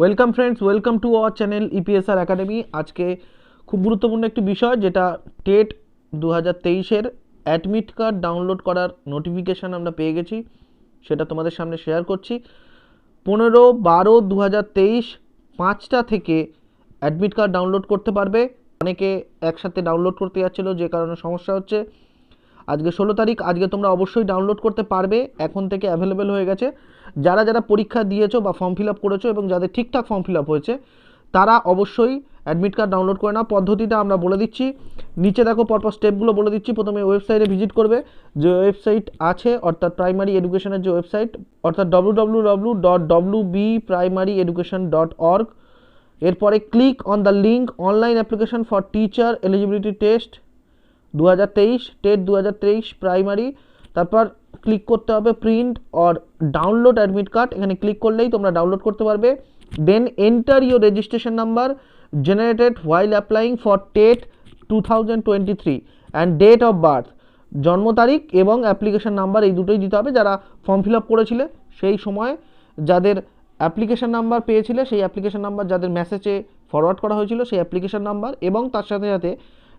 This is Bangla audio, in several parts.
Welcome friends welcome to our channel EPSR academy আজকে খুব গুরুত্বপূর্ণ একটি বিষয়, যেটা টেট দু হাজার তেইশের অ্যাডমিট কার্ড ডাউনলোড করার নোটিফিকেশান আমরা পেয়ে গেছি। সেটা তোমাদের সামনে শেয়ার করছি। পনেরো বারো দু হাজার তেইশ পাঁচটা থেকে অ্যাডমিট কার্ড ডাউনলোড করতে পারবে। অনেকে একসাথে ডাউনলোড করতে যাচ্ছিল, যে কারণে সমস্যা হচ্ছে। আজকে ষোলো তারিখ, আজকে তোমরা অবশ্যই ডাউনলোড করতে পারবে, এখন থেকে অ্যাভেলেবেল হয়ে গেছে। যারা যারা পরীক্ষা দিয়েছ বা ফর্ম ফিল আপ করেছ এবং যাদের ঠিকঠাক ফর্ম ফিল আপ হয়েছে, তারা অবশ্যই অ্যাডমিট কার্ড ডাউনলোড করে নাও। পদ্ধতিটা আমরা বলে দিচ্ছি। নিচে দেখো পরপর স্টেপগুলো বলে দিচ্ছি। প্রথমে ওয়েবসাইটে ভিজিট করবে। যে ওয়েবসাইট আছে, অর্থাৎ প্রাইমারি এডুকেশনের যে ওয়েবসাইট অর্থাৎ W W W dot W B primary education dot org এরপরে click on the link online application for teacher eligibility test দু হাজার তেইশ, টেট দু হাজার তেইশ প্রাইমারি। তারপর ক্লিক করতে হবে print or download admit card. এখানে ক্লিক করলেই তোমরা ডাউনলোড করতে পারবে। Then enter your registration number generated while applying for TET two thousand twenty three and date of birth, জন্ম তারিখ এবং অ্যাপ্লিকেশন নাম্বার এই দুটোই দিতে হবে যারা ফর্ম ফিল আপ করেছিলে সেই সময়। যাদের অ্যাপ্লিকেশন নাম্বার পেয়েছিলে সেই অ্যাপ্লিকেশন নাম্বার যাদের মেসেজে ফরওয়ার্ড করা হয়েছিল সেই অ্যাপ্লিকেশন নাম্বার এবং তার সাথে সাথে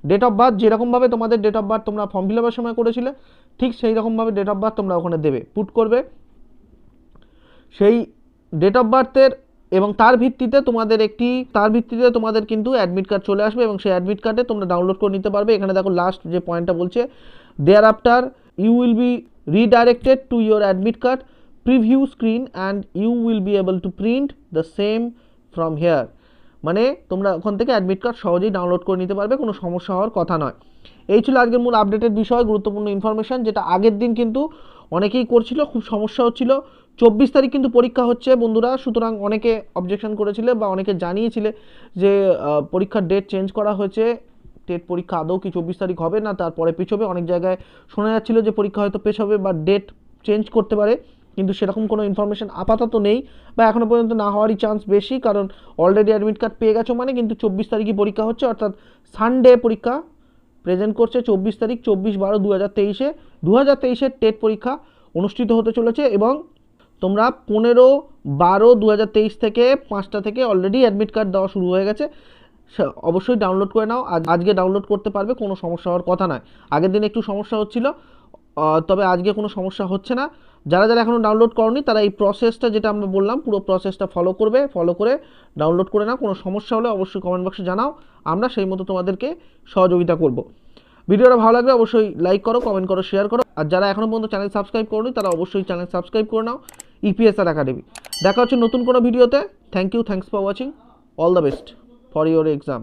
ডেট অফ বার্থ যেরকমভাবে তোমাদের ডেট অফ বার্থ তোমরা ফর্ম ফিল আপের সময় করেছিলে, ঠিক সেই রকমভাবে ডেট অফ বার্থ তোমরা ওখানে দেবে। পুট করবে। সেই ডেট অফ বার্থের এবং তার ভিত্তিতে তোমাদের একটি, তার ভিত্তিতে তোমাদের কিন্তু অ্যাডমিট কার্ড চলে আসবে এবং সেই অ্যাডমিট কার্ডে তোমরা ডাউনলোড করে নিতে পারবে। এখানে দেখো লাস্ট যে পয়েন্টটা বলছে thereafter you will be redirected to your admit card preview screen and you will be able to print the same from here মানে তোমরা ওখান থেকে অ্যাডমিট কার্ড সহজেই ডাউনলোড করে নিতে পারবে, কোনো সমস্যা হওয়ার কথা নয়। এই ছিল আজকের মূল আপডেটের বিষয়, গুরুত্বপূর্ণ ইনফরমেশান যেটা আগের দিন কিন্তু অনেকেই করছিল, খুব সমস্যা হচ্ছিল। চব্বিশ তারিখ কিন্তু পরীক্ষা হচ্ছে বন্ধুরা, সুতরাং অনেকে অবজেকশন করেছিলে বা অনেকে জানিয়েছিলে যে পরীক্ষার ডেট চেঞ্জ করা হয়েছে। টেট পরীক্ষা আদৌ কি চব্বিশ তারিখ হবে না, তারপরে পিছবে। অনেক জায়গায় শোনা যাচ্ছিল যে পরীক্ষা হয়তো পেছবে বা ডেট চেঞ্জ করতে পারে। কিন্তু সেরকম কোনো ইনফরমেশন আপাতত নেই বা এখনও পর্যন্ত না হওয়ারই চান্স বেশি, কারণ অলরেডি অ্যাডমিট কার্ড পেয়ে গেছো মানে কিন্তু চব্বিশ তারিখই পরীক্ষা হচ্ছে, অর্থাৎ সানডে পরীক্ষা প্রেজেন্ট করছে চব্বিশ তারিখ, চব্বিশ বারো দু হাজার তেইশে। দু হাজার তেইশের টেট পরীক্ষা অনুষ্ঠিত হতে চলেছে এবং তোমরা পনেরো বারো দু হাজার তেইশ থেকে পাঁচটা থেকে অলরেডি অ্যাডমিট কার্ড দেওয়া শুরু হয়ে গেছে। অবশ্যই ডাউনলোড করে নাও। আজ, আজকে ডাউনলোড করতে পারবে, কোনো সমস্যা হওয়ার কথা নয়। আগের দিন একটু সমস্যা হচ্ছিল। তবে আজকে কোনো সমস্যা হচ্ছে না। যারা যারা এখনও ডাউনলোড করনি, তারা এই প্রসেসটা যেটা আমরা বললাম, পুরো প্রসেসটা ফলো করবে ফলো করে ডাউনলোড করে নাও। কোনো সমস্যা হলে অবশ্যই কমেন্ট বক্সে জানাও। আমরা সেই মতো তোমাদেরকে সহযোগিতা করব। ভিডিওটা ভালো লাগলে অবশ্যই লাইক করো কমেন্ট করো শেয়ার করো। আর যারা এখনও পর্যন্ত চ্যানেল সাবস্ক্রাইব করোনি, তারা অবশ্যই চ্যানেল সাবস্ক্রাইব করে নাও। ইপিএসআর একাডেমি দেখা হচ্ছে নতুন কোনো ভিডিওতে। Thank you thanks for watching all the best for your exam